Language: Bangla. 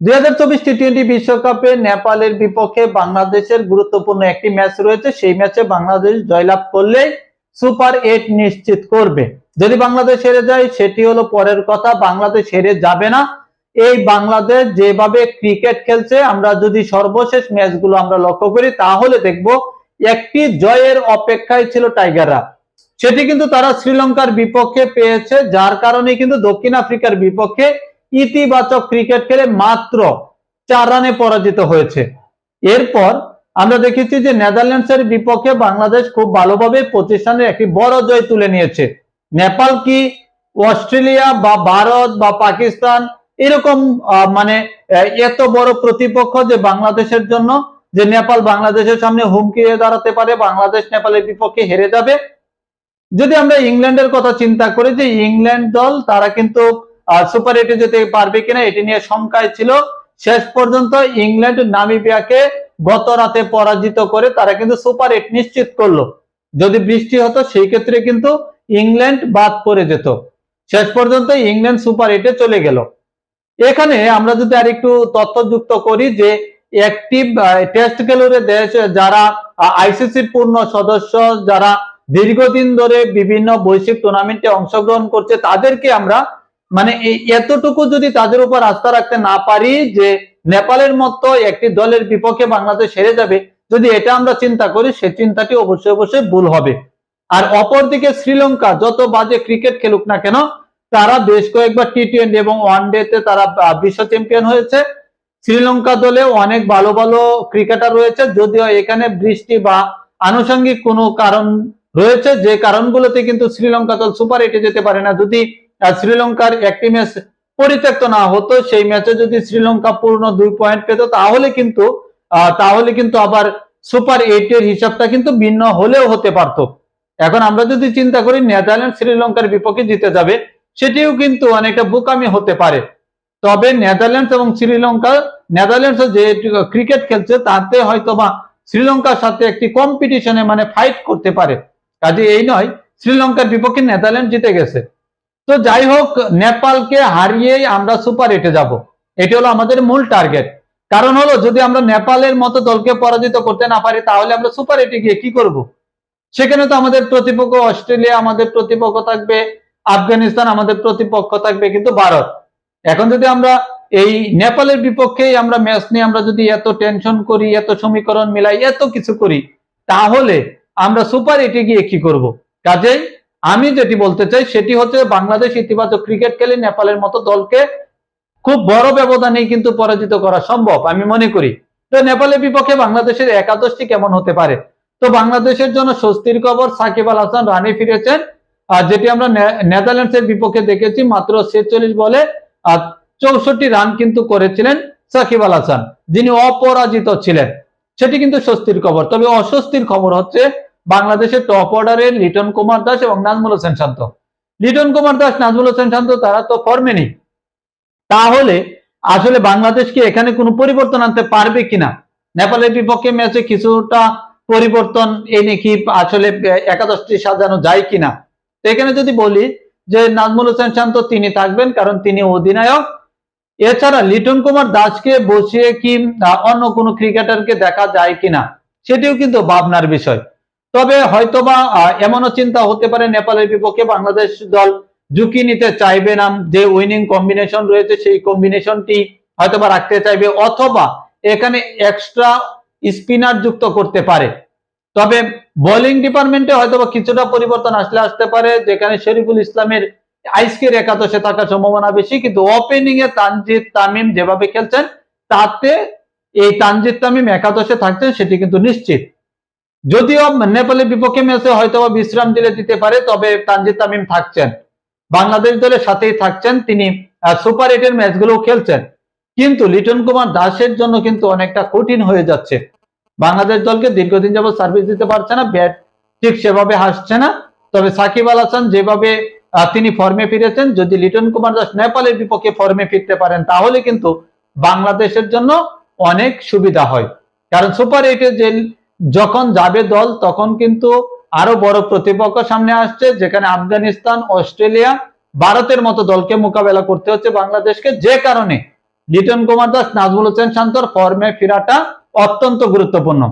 দুই হাজার চব্বিশ টি টোয়েন্টি বিশ্বকাপে নেপালের বিপক্ষে বাংলাদেশের গুরুত্বপূর্ণ একটি ম্যাচ রয়েছে। সেই ম্যাচে বাংলাদেশ জয়লাভ করলে সুপার এইট নিশ্চিত করবে। যদি বাংলাদেশ হেরে যায়, সেটি হলো পরের কথা, বাংলাদেশ হেরে যাবে না। এই বাংলাদেশ যেভাবে ক্রিকেট খেলছে, আমরা যদি সর্বশেষ ম্যাচগুলো আমরা লক্ষ্য করি, তাহলে দেখব একটি জয়ের অপেক্ষায় ছিল টাইগাররা। সেটি কিন্তু তারা শ্রীলঙ্কার বিপক্ষে পেয়েছে, যার কারণে কিন্তু দক্ষিণ আফ্রিকার বিপক্ষে ইতিবাচক ক্রিকেট খেলে মাত্র চার রানে পরাজিত হয়েছে। এরপর আমরা দেখেছি যে নেদারল্যান্ডসের বিপক্ষে বাংলাদেশ খুব ভালোভাবে পঁচিশ রানের একটি বড় জয় তুলে নিয়েছে। নেপাল কি, অস্ট্রেলিয়া বা ভারত বা পাকিস্তান এরকম মানে এত বড় প্রতিপক্ষ যে বাংলাদেশের জন্য, যে নেপাল বাংলাদেশের সামনে হুমকি দাঁড়াতে পারে, বাংলাদেশ নেপালের বিপক্ষে হেরে যাবে। যদি আমরা ইংল্যান্ডের কথা চিন্তা করি যে ইংল্যান্ড দল, তারা কিন্তু সুপার এইটে যেতে পারবে কিনা এটি নিয়ে শঙ্কায় ছিল। শেষ পর্যন্ত ইংল্যান্ড নামিবিয়াকে গত রাতে পরাজিত করে তারা কিন্তু সুপার এইট নিশ্চিত করল। যদি বৃষ্টি হতো, সেই ক্ষেত্রে কিন্তু ইংল্যান্ড বাদ পড়ে যেত। শেষ পর্যন্ত ইংল্যান্ড সুপার এইটে চলে গেল। এখানে আমরা যদি আর একটু তথ্য যুক্ত করি যে একটি টেস্ট খেলুড়ে দেশ যারা আইসিসির পূর্ণ সদস্য, যারা দীর্ঘদিন ধরে বিভিন্ন বৈশ্বিক টুর্নামেন্টে অংশগ্রহণ করছে, তাদেরকে আমরা মানে এতটুকু যদি তাদের উপর আস্থা রাখতে না পারি যে নেপালের মতো একটি দলের বিপক্ষে বাংলাদেশ হেরে যাবে, যদি এটা আমরা চিন্তা করি, সে চিন্তাটি অবশ্যই অবশ্যই ভুল হবে। আর অপরদিকে শ্রীলঙ্কা যত বাজে ক্রিকেট খেলুক না কেন, তারা বেশ কয়েকবার টি টোয়েন্টি এবং ওয়ান ডে তে তারা বিশ্ব চ্যাম্পিয়ন হয়েছে। শ্রীলঙ্কা দলে অনেক ভালো ভালো ক্রিকেটার রয়েছে, যদিও এখানে বৃষ্টি বা আনুষঙ্গিক কোনো কারণ রয়েছে, যে কারণগুলোতে কিন্তু শ্রীলঙ্কা দল সুপার এইটে যেতে পারে না। যদি শ্রীলঙ্কার একটি ম্যাচ পরিত্যক্ত না হতো, সেই ম্যাচে যদি শ্রীলঙ্কা পূর্ণ দুই পয়েন্ট পেত, তাহলে কিন্তু তাহলে কিন্তু আবার সুপার এইটের হিসাবটা কিন্তু ভিন্ন হলেও হতে পারতো। এখন আমরা যদি চিন্তা করি, নেদারল্যান্ড শ্রীলঙ্কার বিপক্ষে জিতে যাবে, সেটিও কিন্তু অনেকটা বোকামি হতে পারে। তবে নেদারল্যান্ডস এবং শ্রীলঙ্কা, নেদারল্যান্ডস যে ক্রিকেট খেলছে, তাতে হয়তো বা শ্রীলঙ্কার সাথে একটি কম্পিটিশনে মানে ফাইট করতে পারে। কাজে এই নয়, শ্রীলঙ্কার বিপক্ষে নেদারল্যান্ড জিতে গেছে। তো যাই হোক, নেপালকে হারিয়েই আমরা সুপার এটে যাব। এটি হলো আমাদের মূল টার্গেট কারণ হলো, যদি আমরা নেপালের মতো দলকে পরাজিত করতে না পারি, তাহলে আমরা সুপার এটে গিয়ে কি করব? সেখানে তো আমাদের প্রতিপক্ষ অস্ট্রেলিয়া, আমাদের প্রতিপক্ষ থাকবে, আফগানিস্তান, আমাদের প্রতিপক্ষ থাকবে কিন্তু ভারত। এখন যদি আমরা এই নেপালের বিপক্ষেই আমরা ম্যাচ নিয়ে আমরা যদি এত টেনশন করি, এত সমীকরণ মিলাই এত কিছু করি, তাহলে আমরা সুপার এটে গিয়ে কি করব? কাজেই আমি যেটি বলতে চাই, সেটি হচ্ছে বাংলাদেশ ইতিবাচক ক্রিকেট খেলে নেপালের মতো দলকে খুব বড় ব্যবধানেই কিন্তু পরাজিত করা সম্ভব, আমি মনে করি। তো নেপালের বিপক্ষে বাংলাদেশের একাদশটি কেমন হতে পারে? তো বাংলাদেশের জন্য স্বস্তির খবর সাকিব আল হাসান রানে ফিরেছেন, আর যেটি আমরা নেদারল্যান্ডসের বিপক্ষে দেখেছি মাত্র ছেচল্লিশ বলে, আর চৌষট্টি রান কিন্তু করেছিলেন সাকিব আল হাসান, যিনি অপরাজিত ছিলেন। সেটি কিন্তু স্বস্তির খবর। তবে অস্বস্তির খবর হচ্ছে বাংলাদেশের টপ অর্ডারের লিটন কুমার দাস এবং নাজমুল হোসেন শান্ত। লিটন কুমার দাস, নাজমুল হোসেন শান্ত, তারা তো ফর্মে নেই। তাহলে আসলে বাংলাদেশ কি এখানে কোনো পরিবর্তন আনতে পারবে কিনা? নেপালের বিপক্ষে ম্যাচে কিছুটা পরিবর্তন এনে কি আসলে একাদশটি সাজানো যায় কিনা? এখানে যদি বলি যে নাজমুল হোসেন শান্ত তিনি থাকবেন কারণ তিনি অধিনায়ক। এছাড়া লিটন কুমার দাসকে বসিয়ে কি অন্য কোনো ক্রিকেটারকে দেখা যায় কিনা? সেটিও কিন্তু ভাবনার বিষয়। তবে হয়তোবা এমনও চিন্তা হতে পারে নেপালের বিপক্ষে বাংলাদেশ দল ঝুঁকি নিতে চাইবে না, যে উইনিং কম্বিনেশন রয়েছে সেই কম্বিনেশনটি হয়তোবা রাখতে চাইবে, অথবা এখানে এক্সট্রা স্পিনার যুক্ত করতে পারে। তবে বোলিং ডিপার্টমেন্টে হয়তোবা কিছুটা পরিবর্তন আসলে আসতে পারে, যেখানে শরীফুল ইসলামের আইসকের একাদশে থাকার সম্ভাবনা বেশি, কিন্তু ওপেনিং এ তানজিদ তামিম যেভাবে খেলছেন, তাতে এই তানজিদ তামিম একাদশে থাকছেন, সেটি কিন্তু নিশ্চিত। যদিও নেপালের বিপক্ষে ম্যাচে হয়তোবা বিশ্রাম দিলে দিতে পারে, তবে তানজিদ তামিম থাকছেন। বাংলাদেশ দলের সাথেই থাকছেন, তিনি সুপার এইটের ম্যাচগুলো খেলছেন। কিন্তু লিটন কুমার দাসের জন্য কিন্তু অনেকটা কঠিন হয়ে যাচ্ছে। বাংলাদেশ দলকে দীর্ঘদিন যাবত সার্ভিস দিতে পারছে না, ব্যাট ঠিক সেভাবে হাসছে না। তবে সাকিব আল হাসান যেভাবে তিনি ফর্মে ফিরেছেন, যদি লিটন কুমার দাস নেপালের বিপক্ষে ফর্মে ফিরতে পারেন, তাহলে কিন্তু বাংলাদেশের জন্য অনেক সুবিধা হয়। কারণ সুপার এইটে যে যখন যাবে দল, তখন কিন্তু আরও বড় প্রতিপক্ষ সামনে আসছে, যেখানে আফগানিস্তান, অস্ট্রেলিয়া, ভারতের মতো দলকে মোকাবেলা করতে হচ্ছে বাংলাদেশকে। যে কারণে লিটন কুমার দাস, নাজমুল হোসেন শান্তর ফর্মে ফেরাটা অত্যন্ত গুরুত্বপূর্ণ।